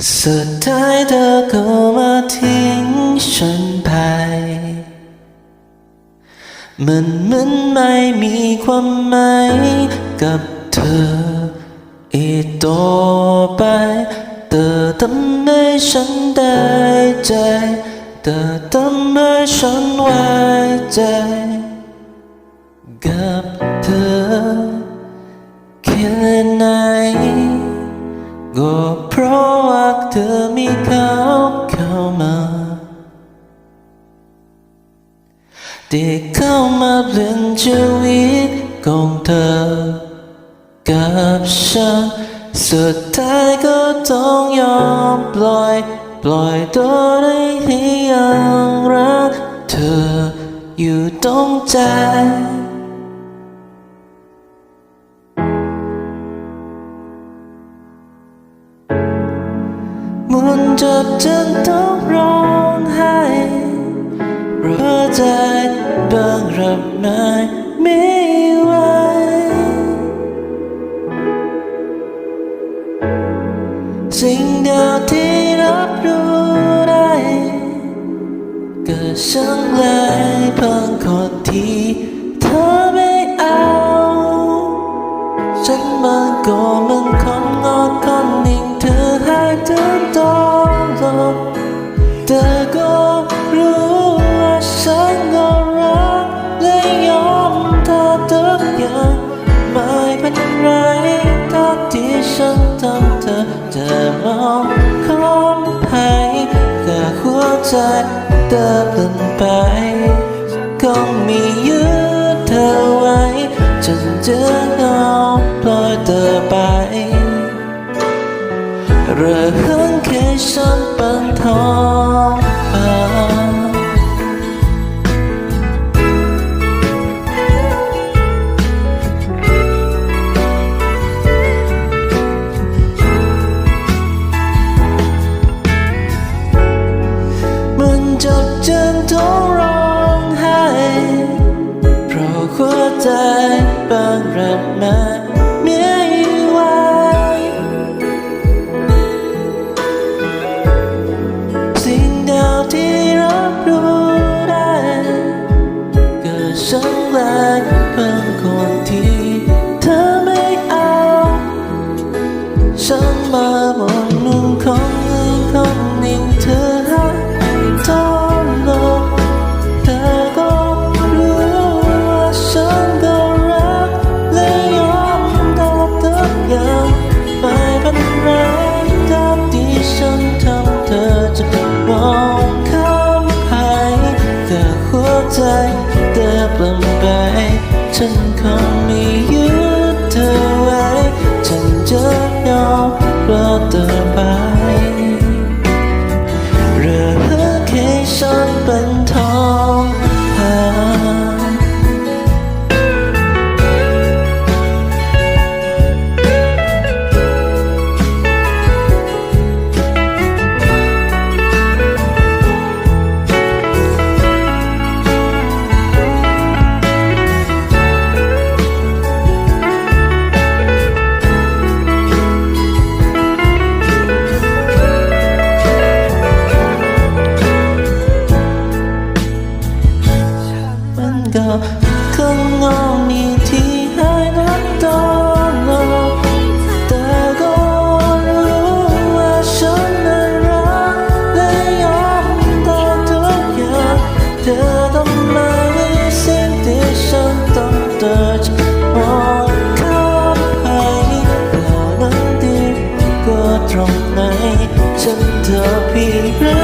สุดท้ายเธอก็มาทิ้งฉันไป มันมันไม่มีความหมายกับเธอ อีกต่อไป เธอทำให้ฉันได้ใจ เธอทำให้ฉันไว้ใจ กับเธอแค่ไหนก็ เข้ามาเปลี่ยนชีวิตของเธอ กับฉันสุดท้ายก็ต้องยอมปล่อย ปล่อยตัวได้ที่ยังรักเธออยู่ตรงใจมันจบจนต้องร้องไห้เพราะใจ บางรับนายไม่ไหวสิ่งเดียวที่รับรู้ได้ก็ช่างเลยเพิ่งคนที่เธอไม่เอา ฉันมันก็มันคนงอคนหนึ่งเธอให้เธอต้องลบเธอก็ ไรถ้าที่ฉันทำเธอจะมองคมให้แต่หัวใจเธอเปลี่ยนไปคงมียืดเธอไว้จนเจอเงาปล่อยเธอไปเรื่องแค่ฉันเป็น บางรักไม่ไหวสิ่งเดียวที่รับรู้ได้ก็ฉันแลเป็นคนที่ ใจเธอเปลี่ยนไป ฉันคงไม่ยึดเธอไว้ ฉันจะยอมรอเธอไป มันก็คงงงนี่ที่ให้รักตอนลงแต่ก็รู้ว่าฉันนั้นรักและยอมทำทุกอย่างเธอทำไมสิ่งที่ฉันต้องเดินจะมองข้ามไปแล้วนั้นดีกว่าตรงไหนฉันเธอพี่